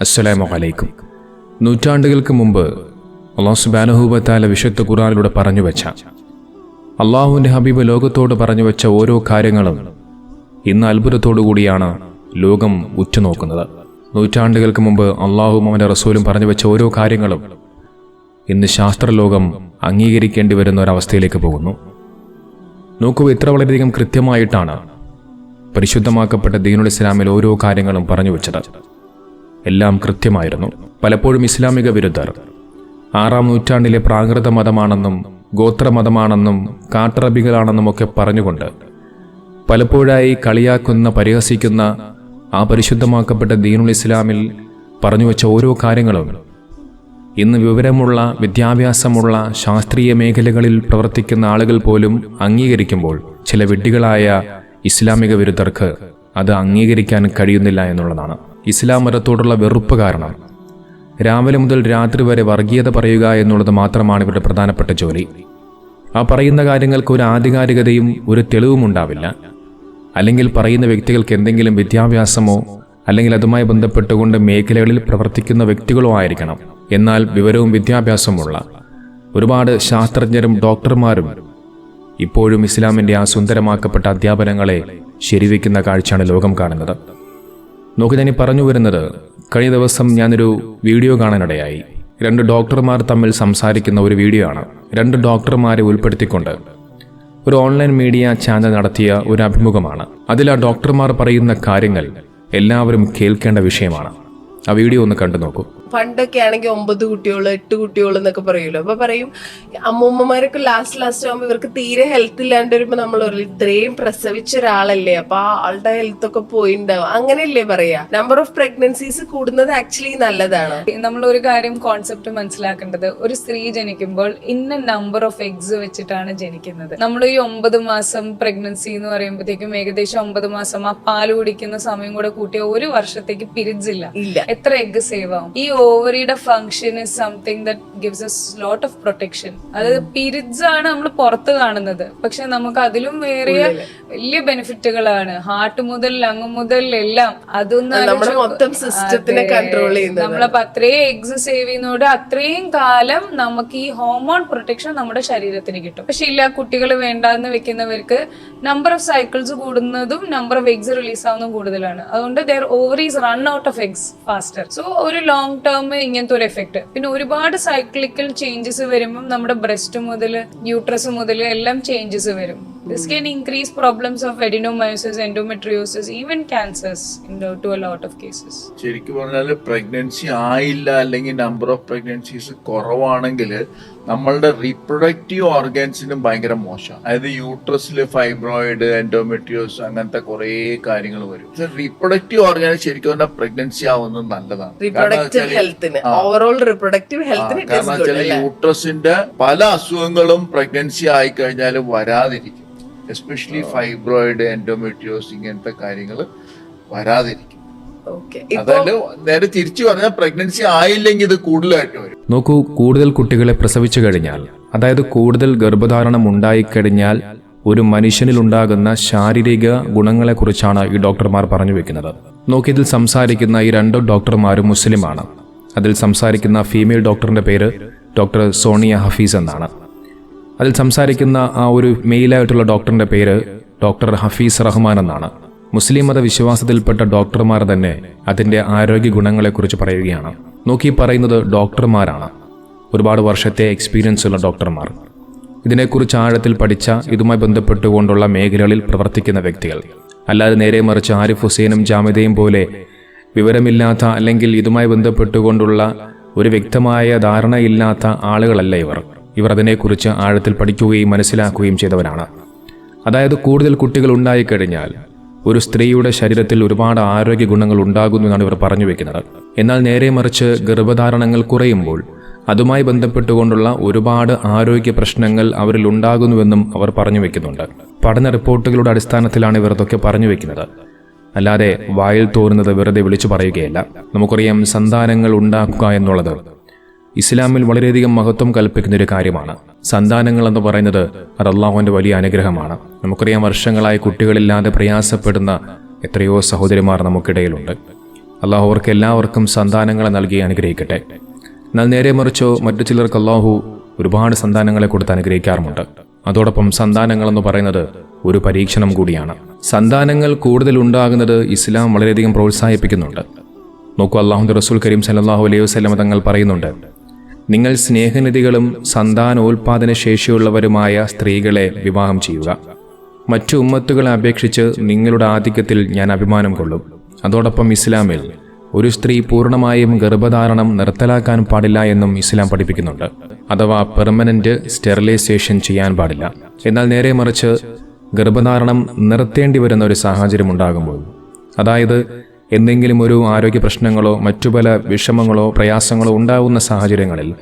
അസ്സലാമു അലൈക്കും. നൂറ്റാണ്ടുകൾക്ക് മുമ്പ് അള്ളാഹു സുബാനഹൂബത്താല വിശുദ്ധ ഖുറാനിലൂടെ പറഞ്ഞു വെച്ച അള്ളാഹുവിന്റെ ഹബീബ് ലോകത്തോട് പറഞ്ഞു വെച്ച ഓരോ കാര്യങ്ങളും ഇന്ന് അത്ഭുതത്തോടു കൂടിയാണ് ലോകം ഉറ്റുനോക്കുന്നത്. നൂറ്റാണ്ടുകൾക്ക് മുമ്പ് അള്ളാഹും അവന്റെ റസൂലും പറഞ്ഞു വെച്ച ഓരോ കാര്യങ്ങളും ഇന്ന് ശാസ്ത്രലോകം അംഗീകരിക്കേണ്ടി വരുന്ന ഒരവസ്ഥയിലേക്ക് പോകുന്നു. നോക്കൂ ഇത്ര വളരെയധികം കൃത്യമായിട്ടാണ് പരിശുദ്ധമാക്കപ്പെട്ട ദീനുൽ ഇസ്ലാമിൽ ഓരോ കാര്യങ്ങളും പറഞ്ഞു വെച്ചത്. എല്ലാം കൃത്യമായിരുന്നു. പലപ്പോഴും ഇസ്ലാമിക വിരുദ്ധർ. ആറാം നൂറ്റാണ്ടിലെ പ്രാകൃത മതമാണെന്നും ഗോത്രമതമാണെന്നും കാട്ടറബികളാണെന്നും ഒക്കെ പറഞ്ഞുകൊണ്ട് പലപ്പോഴായി കളിയാക്കുന്ന പരിഹസിക്കുന്ന ആ പരിശുദ്ധമാക്കപ്പെട്ട ദീനുൽ ഇസ്ലാമിൽ പറഞ്ഞു വെച്ച ഓരോ കാര്യങ്ങളും ഇന്ന് വിവരമുള്ള വിദ്യാഭ്യാസമുള്ള ശാസ്ത്രീയ മേഖലകളിൽ പ്രവർത്തിക്കുന്ന ആളുകൾ പോലും അംഗീകരിക്കുമ്പോൾ ചില വിഡ്ഢികളായ ഇസ്ലാമിക വിരുദ്ധർക്ക് അത് അംഗീകരിക്കാൻ കഴിയുന്നില്ല എന്നുള്ളതാണ്. ഇസ്ലാം മതത്തോടുള്ള വെറുപ്പ് കാരണം. രാവിലെ മുതൽ രാത്രി വരെ വർഗീയത പറയുക എന്നുള്ളത് മാത്രമാണ് ഇവരുടെ പ്രധാനപ്പെട്ട ജോലി. ആ പറയുന്ന കാര്യങ്ങൾക്ക് ഒരു ആധികാരികതയും ഒരു തെളിവും ഉണ്ടാവില്ല. അല്ലെങ്കിൽ പറയുന്ന വ്യക്തികൾക്ക് എന്തെങ്കിലും വിദ്യാഭ്യാസമോ അല്ലെങ്കിൽ അതുമായി ബന്ധപ്പെട്ടുകൊണ്ട് മേഖലകളിൽ പ്രവർത്തിക്കുന്ന വ്യക്തികളോ ആയിരിക്കണം. എന്നാൽ വിവരവും വിദ്യാഭ്യാസമുള്ള ഒരുപാട് ശാസ്ത്രജ്ഞരും ഡോക്ടർമാരും ഇപ്പോഴും ഇസ്ലാമിന്റെ ആ സുന്ദരമാക്കപ്പെട്ട അധ്യാപനങ്ങളെ ശരിവെക്കുന്ന കാഴ്ചയാണ് ലോകം കാണുന്നത്. നോക്ക് ഈ പറഞ്ഞു വരുന്നത് കഴിഞ്ഞ ദിവസം ഞാനൊരു വീഡിയോ കാണാനിടയായി. രണ്ട് ഡോക്ടർമാർ തമ്മിൽ സംസാരിക്കുന്ന ഒരു വീഡിയോ ആണ്. രണ്ട് ഡോക്ടർമാരെ ഉൾപ്പെടുത്തിക്കൊണ്ട് ഒരു ഓൺലൈൻ മീഡിയ ചാനൽ നടത്തിയ ഒരു അഭിമുഖമാണ്. അതിൽ ആ ഡോക്ടർമാർ പറയുന്ന കാര്യങ്ങൾ എല്ലാവരും കേൾക്കേണ്ട വിഷയമാണ്. ആ വീഡിയോ ഒന്ന് കണ്ടു നോക്കൂ. പണ്ടൊക്കെ ആണെങ്കിൽ ഒമ്പത് കുട്ടികൾ എട്ട് കുട്ടികൾ എന്നൊക്കെ പറയുമല്ലോ. അപ്പൊ പറയും അമ്മൂമ്മമാരൊക്കെ ലാസ്റ്റ് ലാസ്റ്റ് ആകുമ്പോൾ ഇവർക്ക് തീരെ ഹെൽത്ത് ഇല്ലാണ്ട് വരുമ്പോ നമ്മൾ ഇത്രയും പ്രസവിച്ച ഒരാളല്ലേ അപ്പൊ ആ ആളുടെ ഹെൽത്ത് ഒക്കെ പോയിണ്ടാവും. അങ്ങനെയല്ലേ പറയാ? നമ്പർ ഓഫ് പ്രഗ്നൻസീസ് കൂടുന്നത് ആക്ച്വലി നല്ലതാണ്. നമ്മൾ ഒരു കാര്യം കോൺസെപ്റ്റ് മനസ്സിലാക്കേണ്ടത് ഒരു സ്ത്രീ ജനിക്കുമ്പോൾ ഇന്ന നമ്പർ ഓഫ് എഗ്സ് വെച്ചിട്ടാണ് ജനിക്കുന്നത്. നമ്മൾ ഈ ഒമ്പത് മാസം പ്രഗ്നൻസി എന്ന് പറയുമ്പോഴത്തേക്കും ഏകദേശം ഒമ്പത് മാസം ആ പാൽ കുടിക്കുന്ന സമയം കൂടെ കൂട്ടിയ ഒരു വർഷത്തേക്ക് പിരിച്ചില്ല. ഇല്ല. എത്ര എഗ് സേവ് ആവും? ഈ ഓവറിയുടെ function is something that gives us lot of protection അതായത് പിരിഡ്സ് ആണ് നമ്മൾ പുറത്ത് കാണുന്നത്. പക്ഷെ നമുക്ക് അതിലും വേറെ വലിയ ബെനിഫിറ്റുകളാണ്. ഹാർട്ട് മുതൽ ലങ് മുതൽ എല്ലാം. അതൊന്നും മൊത്തം സിസ്റ്റത്തിനെ കൺട്രോൾ ചെയ്യുന്നത്. നമ്മളപ്പോ അത്രയും എഗ്സ് സേവ് ചെയ്യുന്നതോട് അത്രയും കാലം നമുക്ക് ഈ ഹോർമോൺ പ്രൊട്ടക്ഷൻ നമ്മുടെ ശരീരത്തിന് കിട്ടും. പക്ഷെ ഇല്ല കുട്ടികൾ വേണ്ടാന്ന് വെക്കുന്നവർക്ക് നമ്പർ ഓഫ് സൈക്കിൾസ് കൂടുന്നതും നമ്പർ ഓഫ് എഗ്സ് റിലീസ് ആവുന്നതും കൂടുതലാണ്. അതുകൊണ്ട് their ovaries run out of eggs faster so ഒരു ലോങ് ടേം ഇങ്ങനത്തെ ഒരു എഫക്ട് പിന്നെ ഒരുപാട് സൈക്ലിക്കൽ ചേഞ്ചസ് വരുമ്പോൾ നമ്മുടെ ബ്രസ്റ്റ് മുതൽ യൂട്രസ് മുതൽ എല്ലാം ചേഞ്ചസ് വരും. This can increase problems of adenomyosis endometriosis even cancers to a lot of cases ശരിക്കും പറഞ്ഞാൽ പ്രഗ്നൻസി ആയില്ല അല്ലെങ്കിൽ നമ്പർ ഓഫ് പ്രഗ്നൻസീസ് കുറവാണെങ്കിൽ നമ്മളുടെ റീപ്രൊഡക്റ്റീവ് ഓർഗൻസിനും ഭയങ്കര മോശം അതായത് യൂട്രസിൽ ഫൈബ്രോയിഡ് എൻഡോമെട്രിയോസ് അങ്ങനത്തെ കുറേ കാര്യങ്ങൾ വരും. റീപ്രൊഡക്റ്റീവ് ഓർഗാനിക് ശരിക്കും പറഞ്ഞാൽ പ്രഗ്നൻസി ആവുന്നത് നല്ലതാണ്. ഓവറോൾ റീപ്രൊഡക്റ്റീവ് ഹെൽത്തിന് കാരണം വെച്ചാൽ യൂട്രസിന്റെ പല അസുഖങ്ങളും പ്രഗ്നൻസി ആയി കഴിഞ്ഞാൽ വരാതിരിക്കും എസ്പെഷ്യലി ഫൈബ്രോയിഡ് എൻഡോമെട്രിയോസ് ഇങ്ങനത്തെ കാര്യങ്ങൾ വരാതിരിക്കും. അതായത് നേരെ തിരിച്ചു പറഞ്ഞാൽ പ്രഗ്നൻസി ആയില്ലെങ്കിൽ ഇത് കൂടുതലായിട്ട് വരും. നോക്കൂ കൂടുതൽ കുട്ടികളെ പ്രസവിച്ചു കഴിഞ്ഞാൽ അതായത് കൂടുതൽ ഗർഭധാരണം ഉണ്ടായിക്കഴിഞ്ഞാൽ ഒരു മനുഷ്യനിൽ ഉണ്ടാകുന്ന ശാരീരിക ഗുണങ്ങളെക്കുറിച്ചാണ് ഈ ഡോക്ടർമാർ പറഞ്ഞു വെക്കുന്നത്. നോക്കി ഇതിൽ സംസാരിക്കുന്ന ഈ രണ്ട് ഡോക്ടർമാരും മുസ്ലിമാണ്. അതിൽ സംസാരിക്കുന്ന ഫീമെയിൽ ഡോക്ടറിന്റെ പേര് ഡോക്ടർ സോണിയ ഹഫീസ് എന്നാണ്. അതിൽ സംസാരിക്കുന്ന ആ ഒരു മെയിലായിട്ടുള്ള ഡോക്ടറിന്റെ പേര് ഡോക്ടർ ഹഫീസ് റഹ്മാൻ എന്നാണ്. മുസ്ലിം മത വിശ്വാസത്തിൽപ്പെട്ട ഡോക്ടർമാർ തന്നെ അതിന്റെ ആരോഗ്യ ഗുണങ്ങളെക്കുറിച്ച് പറയുകയാണ്. നോക്കി പറയുന്നത് ഡോക്ടർമാരാണ്. ഒരുപാട് വർഷത്തെ എക്സ്പീരിയൻസ് ഉള്ള ഡോക്ടർമാർ. ഇതിനെക്കുറിച്ച് ആഴത്തിൽ പഠിച്ച ഇതുമായി ബന്ധപ്പെട്ടുകൊണ്ടുള്ള മേഖലകളിൽ പ്രവർത്തിക്കുന്ന വ്യക്തികൾ. അല്ലാതെ നേരെ മറിച്ച് ആരിഫ് ഹുസൈനും ജാമിദയും പോലെ വിവരമില്ലാത്ത അല്ലെങ്കിൽ ഇതുമായി ബന്ധപ്പെട്ടുകൊണ്ടുള്ള ഒരു വ്യക്തമായ ധാരണയില്ലാത്ത ആളുകളല്ല ഇവർ. ഇവർ അതിനെക്കുറിച്ച് ആഴത്തിൽ പഠിക്കുകയും മനസ്സിലാക്കുകയും ചെയ്തവരാണ്. അതായത് കൂടുതൽ കുട്ടികൾ ഉണ്ടായിക്കഴിഞ്ഞാൽ ഒരു സ്ത്രീയുടെ ശരീരത്തിൽ ഒരുപാട് ആരോഗ്യ ഗുണങ്ങൾ ഉണ്ടാകുന്നു എന്നാണ് ഇവർ പറഞ്ഞു വെക്കുന്നത്. എന്നാൽ നേരെ മറിച്ച് ഗർഭധാരണങ്ങൾ കുറയുമ്പോൾ അതുമായി ബന്ധപ്പെട്ടുകൊണ്ടുള്ള ഒരുപാട് ആരോഗ്യ പ്രശ്നങ്ങൾ അവരിൽ ഉണ്ടാകുന്നുവെന്നും അവർ പറഞ്ഞു വെക്കുന്നുണ്ട്. പഠന റിപ്പോർട്ടുകളുടെ അടിസ്ഥാനത്തിലാണ് ഇവർ ഇതൊക്കെ പറഞ്ഞു വെക്കുന്നത്. അല്ലാതെ വായിൽ തോന്നുന്നത് വെറുതെ വിളിച്ചു പറയുകയല്ല. നമുക്കറിയാം സന്താനങ്ങൾ ഉണ്ടാക്കുക എന്നുള്ളത് ഇസ്ലാമിൽ വളരെയധികം മഹത്വം കൽപ്പിക്കുന്ന ഒരു കാര്യമാണ്. സന്താനങ്ങൾ എന്ന് പറയുന്നത് അത് അള്ളാഹുവിന്റെ വലിയ അനുഗ്രഹമാണ്. നമുക്കറിയാം വർഷങ്ങളായി കുട്ടികളില്ലാതെ പ്രയാസപ്പെടുന്ന എത്രയോ സഹോദരിമാർ നമുക്കിടയിലുണ്ട്. അള്ളാഹു അവർക്ക് എല്ലാവർക്കും സന്താനങ്ങളെ നൽകി അനുഗ്രഹിക്കട്ടെ. എന്നാൽ നേരെ മറിച്ചോ മറ്റു ചിലർക്ക് അള്ളാഹു ഒരുപാട് സന്താനങ്ങളെ കൊടുത്ത് അനുഗ്രഹിക്കാറുമുണ്ട്. അതോടൊപ്പം സന്താനങ്ങൾ എന്ന് പറയുന്നത് ഒരു പരീക്ഷണം കൂടിയാണ്. സന്താനങ്ങൾ കൂടുതൽ ഉണ്ടാകുന്നത് ഇസ്ലാം വളരെയധികം പ്രോത്സാഹിപ്പിക്കുന്നുണ്ട്. നോക്കൂ അള്ളാഹുദ് റസൂൽ കരീം സല്ലല്ലാഹു അലൈഹി വസല്ലം തങ്ങൾ പറയുന്നുണ്ട് നിങ്ങൾ സ്നേഹനിധികളും സന്താനോൽപാദന ശേഷിയുള്ളവരുമായ സ്ത്രീകളെ വിവാഹം ചെയ്യുക. മറ്റു ഉമ്മത്തുകളെ അപേക്ഷിച്ച് നിങ്ങളുടെ ആധിക്യത്തിൽ ഞാൻ അഭിമാനം കൊള്ളും. അതോടൊപ്പം ഇസ്ലാമിൽ ഒരു സ്ത്രീ പൂർണമായും ഗർഭധാരണം നിർത്തലാക്കാൻ പാടില്ല എന്നും ഇസ്ലാം പഠിപ്പിക്കുന്നുണ്ട്. അഥവാ പെർമനന്റ് സ്റ്റെറിലൈസേഷൻ ചെയ്യാൻ പാടില്ല. എന്നാൽ നേരെ മറിച്ച് ഗർഭധാരണം നിർത്തേണ്ടി വരുന്ന ഒരു സാഹചര്യം ഉണ്ടാകുമ്പോൾ അതായത് എന്തെങ്കിലും ഒരു ആരോഗ്യ പ്രശ്നങ്ങളോ മറ്റു പല വിഷമങ്ങളോ പ്രയാസങ്ങളോ ഉണ്ടാകുന്ന സാഹചര്യങ്ങളിൽ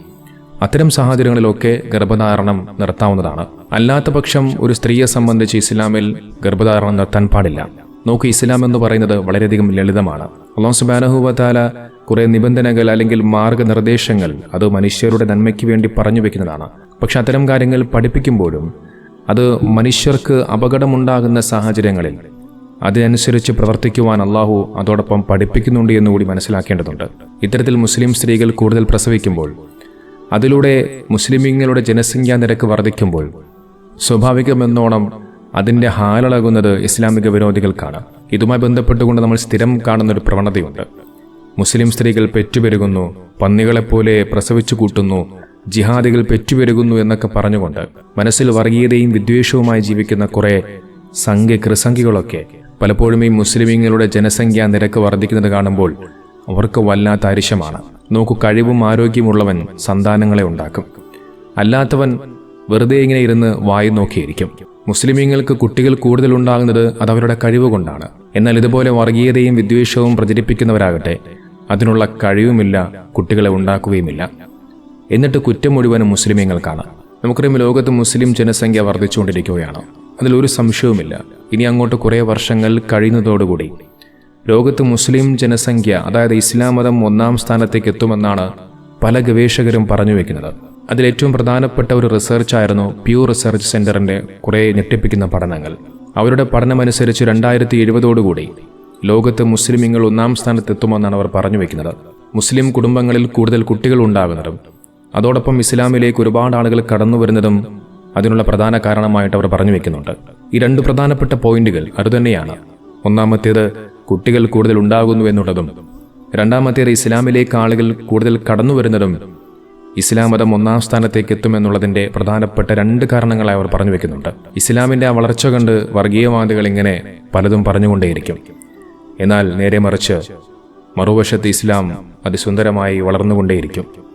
അത്തരം സാഹചര്യങ്ങളിലൊക്കെ ഗർഭധാരണം നിർത്താവുന്നതാണ്. അല്ലാത്ത പക്ഷം ഒരു സ്ത്രീയെ സംബന്ധിച്ച് ഇസ്ലാമിൽ ഗർഭധാരണം നിർത്താൻ പാടില്ല. നോക്ക് ഇസ്ലാം എന്ന് പറയുന്നത് വളരെയധികം ലളിതമാണ്. അള്ളാഹു സുബാനഹുബത്താല കുറെ നിബന്ധനകൾ അല്ലെങ്കിൽ മാർഗനിർദ്ദേശങ്ങൾ അത് മനുഷ്യരുടെ നന്മയ്ക്ക് വേണ്ടി പറഞ്ഞു വെക്കുന്നതാണ്. പക്ഷെ അത്തരം കാര്യങ്ങൾ പഠിപ്പിക്കുമ്പോഴും അത് മനുഷ്യർക്ക് അപകടമുണ്ടാകുന്ന സാഹചര്യങ്ങളിൽ അതിനനുസരിച്ച് പ്രവർത്തിക്കുവാൻ അള്ളാഹു അതോടൊപ്പം പഠിപ്പിക്കുന്നുണ്ട് എന്നുകൂടി മനസ്സിലാക്കേണ്ടതുണ്ട്. ഇത്തരത്തിൽ മുസ്ലിം സ്ത്രീകൾ കൂടുതൽ പ്രസവിക്കുമ്പോൾ അതിലൂടെ മുസ്ലിമീങ്ങളുടെ ജനസംഖ്യാ നിരക്ക് വർദ്ധിക്കുമ്പോൾ സ്വാഭാവികമെന്നോണം അതിന്റെ ഹാലളകുന്നത് ഇസ്ലാമിക വിരോധികൾക്കാണ്. ഇതുമായി ബന്ധപ്പെട്ടുകൊണ്ട് നമ്മൾ സ്ഥിരം കാണുന്നൊരു പ്രവണതയുണ്ട്. മുസ്ലിം സ്ത്രീകൾ പെറ്റുപെരുകുന്നു പന്നികളെപ്പോലെ പ്രസവിച്ചു കൂട്ടുന്നു ജിഹാദികൾ പെറ്റുപെരുകുന്നു എന്നൊക്കെ പറഞ്ഞുകൊണ്ട് മനസ്സിൽ വർഗീയതയും വിദ്വേഷവുമായി ജീവിക്കുന്ന കുറേ സംഘ കൃസംഖികളൊക്കെ പലപ്പോഴും ഈ മുസ്ലിമീങ്ങളുടെ ജനസംഖ്യാ നിരക്ക് വർദ്ധിക്കുന്നത് കാണുമ്പോൾ അവർക്ക് വല്ലാത്ത അരിശമാണ്. നോക്കു കഴിവും ആരോഗ്യമുള്ളവൻ സന്താനങ്ങളെ ഉണ്ടാക്കും. അല്ലാത്തവൻ വെറുതെ ഇങ്ങനെ ഇരുന്ന് വായു നോക്കിയിരിക്കും. മുസ്ലിമീങ്ങൾക്ക് കുട്ടികൾ കൂടുതൽ ഉണ്ടാകുന്നത് അത് അവരുടെ കഴിവ് കൊണ്ടാണ്. എന്നാൽ ഇതുപോലെ വർഗീയതയും വിദ്വേഷവും പ്രചരിപ്പിക്കുന്നവരാകട്ടെ അതിനുള്ള കഴിവുമില്ല കുട്ടികളെ ഉണ്ടാക്കുകയുമില്ല. എന്നിട്ട് കുറ്റം മുഴുവനും മുസ്ലിമീങ്ങൾക്കാണ്. നമുക്കറിയാം ലോകത്ത് മുസ്ലിം ജനസംഖ്യ വർദ്ധിച്ചുകൊണ്ടിരിക്കുകയാണ്. അതിലൊരു സംശയവുമില്ല. ഇനി അങ്ങോട്ട് കുറേ വർഷങ്ങൾ കഴിയുന്നതോടുകൂടി. ലോകത്ത് മുസ്ലിം ജനസംഖ്യ അതായത് ഇസ്ലാം മതം ഒന്നാം സ്ഥാനത്തേക്ക് എത്തുമെന്നാണ് പല ഗവേഷകരും പറഞ്ഞു വെക്കുന്നത്. അതിലേറ്റവും പ്രധാനപ്പെട്ട ഒരു റിസർച്ചായിരുന്നു പ്യൂർ റിസർച്ച് സെന്ററിന്റെ കുറേ ഞെട്ടിപ്പിക്കുന്ന പഠനങ്ങൾ. അവരുടെ പഠനമനുസരിച്ച് രണ്ടായിരത്തി എഴുപതോടുകൂടി ലോകത്ത് മുസ്ലിമിങ്ങൾ ഒന്നാം സ്ഥാനത്തെത്തുമെന്നാണ് അവർ പറഞ്ഞു വെക്കുന്നത്. മുസ്ലിം കുടുംബങ്ങളിൽ കൂടുതൽ കുട്ടികൾ ഉണ്ടാകുന്നതും അതോടൊപ്പം ഇസ്ലാമിലേക്ക് ഒരുപാട് ആളുകൾ കടന്നു വരുന്നതും അതിനുള്ള പ്രധാന കാരണമായിട്ട് അവർ പറഞ്ഞു വെക്കുന്നുണ്ട്. ഈ രണ്ട് പ്രധാനപ്പെട്ട പോയിന്റുകൾ അതുതന്നെയാണ്. ഒന്നാമത്തേത് കുട്ടികൾ കൂടുതൽ ഉണ്ടാകുന്നു എന്നുള്ളതും രണ്ടാമത്തേത് ഇസ്ലാമിലേക്ക് ആളുകൾ കൂടുതൽ കടന്നു വരുന്നതും ഇസ്ലാം മതം ഒന്നാം സ്ഥാനത്തേക്ക് എത്തുമെന്നുള്ളതിന്റെ പ്രധാനപ്പെട്ട രണ്ട് കാരണങ്ങളായി അവർ പറഞ്ഞു വെക്കുന്നുണ്ട്. ഇസ്ലാമിന്റെ ആ വളർച്ച കണ്ട് വർഗീയവാദികൾ ഇങ്ങനെ പലതും പറഞ്ഞുകൊണ്ടേയിരിക്കും. എന്നാൽ നേരെ മറിച്ച് മറുവശത്ത് ഇസ്ലാം അതിസുന്ദരമായി വളർന്നുകൊണ്ടേയിരിക്കും.